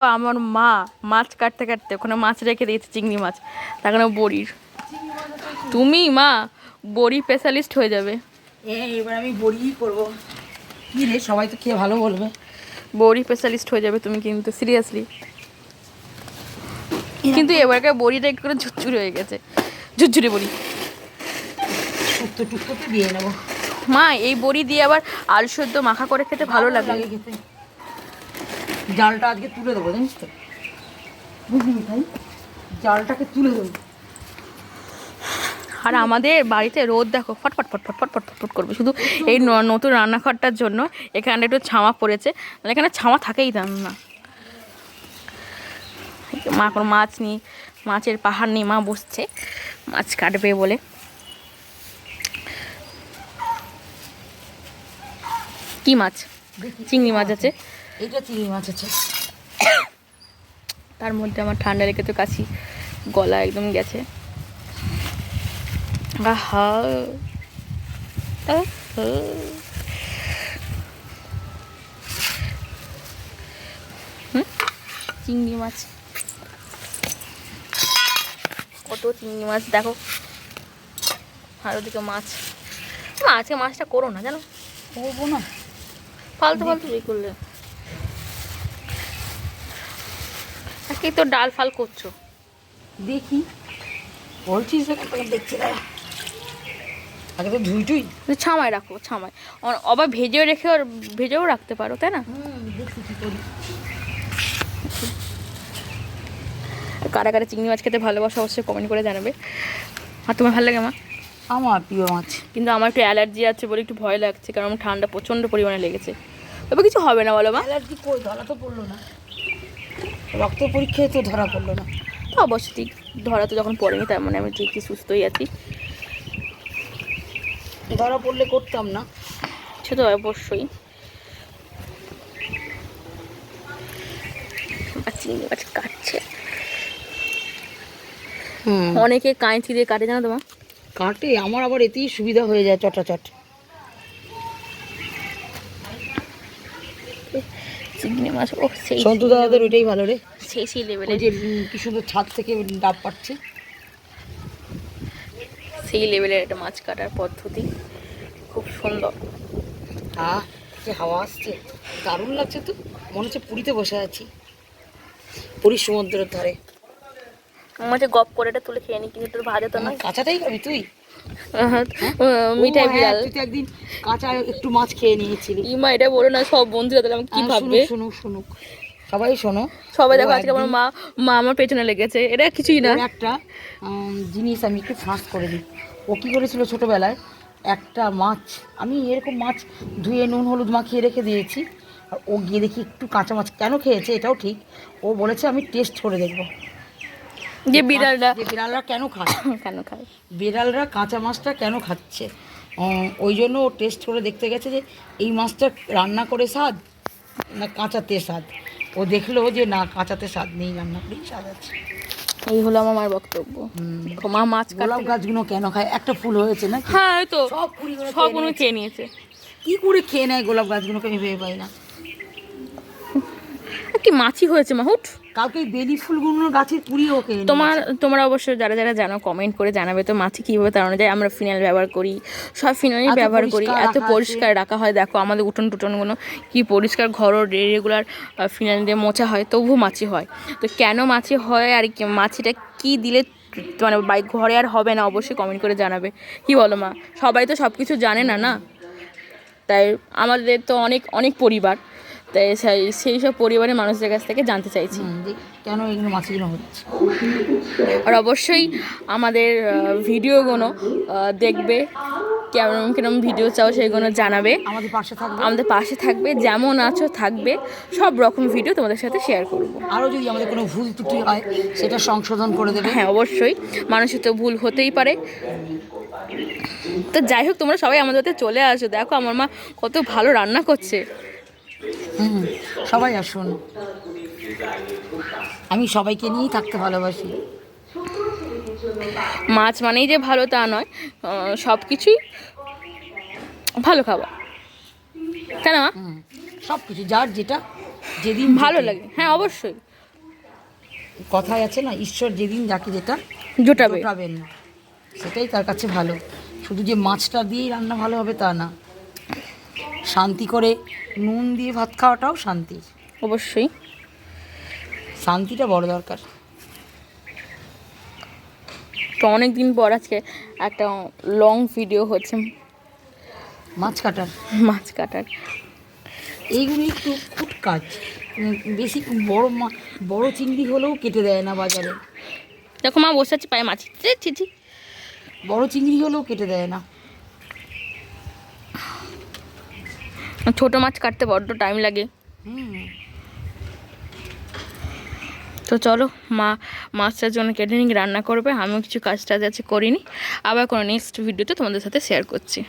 আমার মা মাছ কাটতে কাটতে ওখানে মাছ রেখে দিয়েছে চিংড়ি মাছ। তার কারণে বড়ির। তুমি মা বড়ি স্পেশালিস্ট হয়ে যাবে। এবার আমি বড়িই করব। কি রে সবাই তো খেয়ে ভালো বলবে। বড়ি স্পেশালিস্ট হয়ে যাবে তুমি কিন্তু সিরিয়াসলি কিন্তু এবারকার বড়িটা একটু করে ঝুরঝুরি হয়ে গেছে। ঝুরঝুরি বড়ি। টুকটোতে দিয়ে নেব। মা এই বড়ি দিয়ে আবার আলু সেদ্ধ মাখা করে খেতে ভালো লাগে খেতে। জালটা আজকে তুলে দেবো জানিস তো? বুঝলি ভাই? জালটাকে তুলে দেবো। আর আমাদের বাড়িতে রোদ দেখো ফটফট ফটফট ফটফট ফটফট করবে। শুধু এই নতুন রান্নাঘরটার জন্য এখানে একটু ছামা পড়েছে। মানে এখানে ছামা থাকেই না। মা কোনো মাছ নিয়ে মাছের পাহাড় নিয়ে মা বসছে মাছ কাটবে বলে। কি মাছ? চিংড়ি মাছ আছে। এইটা চিংড়ি মাছ আছে। তার মধ্যে আমার ঠান্ডা লেগে তো কাশি গলা একদম গেছে। আহা? চিংড়ি মাছ। কত চিংড়ি মাছ দেখো। আর ওদিকে মাছ। আজকে মাছটা করো না জানো? করব না। ফালতু ফালতু। করলে। আজকে তো ডাল ফাল করছ? দেখি। বলছিস দেখছি আগে তো ধুই টুই। ছামায় রাখো ছামায় আবার ভেজেও রেখে আর ভেজেও রাখতে পারো তাই না? কি করি। কারা চিংড়ি মাছ খেতে ভালোবাসো অবশ্যই কমেন্ট করে জানাবে। আর তোমার ভালো লাগে মা? আমার প্রিয় মাছ। কিন্তু আমার একটু অ্যালার্জি আছে বলে একটু ভয় লাগছে কারণ আমার ঠান্ডা প্রচণ্ড পরিমাণে লেগেছে। তবে কিছু হবে না বলো মা? অ্যালার্জি কই? ধরা তো পড়ল না। রক্ত পরীক্ষায় তো ধরা পড়ল না। তো অবশ্যই ঠিক। ধরা তো যখন পড়েনি তার মানে আমি ঠিকই সুস্থই আছি। ধরা পড়লে করতাম না। সে তো অবশ্যই। চিংড়ি মাছ কাটছে। অনেকে কাঁচি দিয়ে কাটে জানো তোমার কাটে আমার আবার এতেই সুবিধা হয়ে যায় চটাচট। চিংড়ি মাছ ও সেই সন্তু দাদাদের ওইটাই ভালো রে। সেই সেই ওই লেভেলের যে কি সুন্দর ছাদ থেকে ডাব পাচ্ছে সেই লেভেলের একটা মাছ কাটার পদ্ধতি। খুব সুন্দর। আহ যে হাওয়া আসছে। দারুণ লাগছে তো। মনে হচ্ছে পুরীতে বসে আছি। পুরীর সমুদ্রের ধারে। মাঝে গপ করে এটা তুলে খেয়ে নি কিন্তু তোর ভাজা তো নয়। কাঁচাটাই খাবি তুই? মিঠাই হ্যাঁ, বিড়াল তুই একদিন কাঁচা একটু মাছ খেয়ে নিয়েছিলি। ইমা এটা বলো না সব বন্ধুরা তাহলে আমাকে কি হ্যাঁ, ভাববে? শুনুক শুনুক সবাই শোনো সবাই দেখো আজকে আমার মা মা আমার পেছনে লেগেছে এটা কিছুই না। একটা জিনিস আমি একটু ফাঁস করে দিই। ও কী করেছিল ছোটোবেলায়? একটা মাছ আমি এরকম মাছ ধুয়ে নুন হলুদ মাখিয়ে রেখে দিয়েছি। আর ও গিয়ে দেখি একটু কাঁচা মাছ কেন খেয়েছে এটাও ঠিক। ও বলেছে আমি টেস্ট করে দেখব। যে বিড়ালটা যে বিড়ালরা কেন খায়? কেন খায়? বিড়ালরা কাঁচা মাছটা কেন খাচ্ছে? ওই জন্য ও টেস্ট করে দেখতে গেছে যে এই মাছটা রান্না করে স্বাদ না কাঁচাতে স্বাদ? ও দেখল যে না কাঁচাতে স্বাদ নেই রান্না করেই স্বাদ আছে। এই হলো আমার মার বক্তব্য। হুম। মা মাছ গোলাপ গাছগুলো কেন খায়? একটা ফুল হয়েছে না হ্যাঁ তো। সব কুড়িগুলো সব খেয়ে খেয়ে নিয়েছে। কি করে খেয়ে নেয় গোলাপ গাছগুলোকে আমি ভেবে পাই না। কি মাছি হয়েছে মা হুট কালকে বেলি ফুলগুলো গাছের খেয়ে নিয়েছে। তোমার তোমরা অবশ্য যারা যারা জানো কমেন্ট করে জানাবে তো মাছি কীভাবে তাড়ানো যায়। আমরা ফিনাইল ব্যবহার করি সব ফিনাইল ব্যবহার করি। এত পরিষ্কার রাখা হয় দেখো আমাদের উঠোন টুটনগুলো কি পরিষ্কার ঘরও রেগুলার ফিনাইল দিয়ে মোছা হয় তবু মাছি হয়। তো কেন মাছি হয় আর কি মাছিটা কি দিলে মানে বাই ঘরে আর হবে না অবশ্যই কমেন্ট করে জানাবে। কি বলো মা? সবাই তো সব কিছু জানে না না? তাই আমাদের তো অনেক অনেক পরিবার। তাই সেই সেই সব পরিবারের মানুষদের কাছ থেকে জানতে চাইছি। কেন এগুলো মাছগুলো হচ্ছে? আর অবশ্যই আমাদের ভিডিওগুলো দেখবে কেমন কিরম ভিডিও চাও সেগুলো জানাবে। আমাদের পাশে থাকবে। আমাদের পাশে থাকবে যেমন আছো থাকবে সব রকম ভিডিও তোমাদের সাথে শেয়ার করব। আরও যদি আমাদের কোনো ভুল ত্রুটি হয় সেটা সংশোধন করে দেবে। হ্যাঁ অবশ্যই। মানুষের তো ভুল হতেই পারে। তো যাই হোক তোমরা সবাই আমাদের চলে আসো। দেখো আমার মা কত ভালো রান্না করছে। হুম সবাই আসুন। আমি সবাইকে নিয়েই থাকতে ভালোবাসি। মাছ মানেই যে ভালো তা নয় সব কিছুই ভালো খাবার। তাই না সব কিছু যার যেটা যেদিন ভালো লাগে। হ্যাঁ অবশ্যই। কথায় আছে না ঈশ্বর যেদিন যাকে যেটা জোটাবে। জোটাবেন সেটাই তার কাছে ভালো। শুধু যে মাছটা দিয়েই রান্না ভালো হবে তা না। শান্তি করে নুন দিয়ে ভাত খাওয়াটাও শান্তি অবশ্যই। শান্তিটা বড় দরকার। তো অনেক দিন পর আজকে একটা লং ভিডিও হচ্ছে। মাছ কাটার। মাছ কাটার। এইগুলি একটু খুব কাজ। বেশি বড় মা বড় চিংড়ি হলেও কেটে দেয় না বাজারে। দেখো মা বসে আছে পায়ে মাছ। ছি। বড় চিংড়ি হলেও কেটে দেয় না। ছোটো মাছ কাটতে বড্ড টাইম লাগে। তো চলো, মা, মাছটার জন্য কেটে নিয়ে রান্না করবে। আমিও কিছু কাজ টাজ আছে করিনি। আবার কোনো নেক্সট ভিডিওতে তোমাদের সাথে শেয়ার করছি।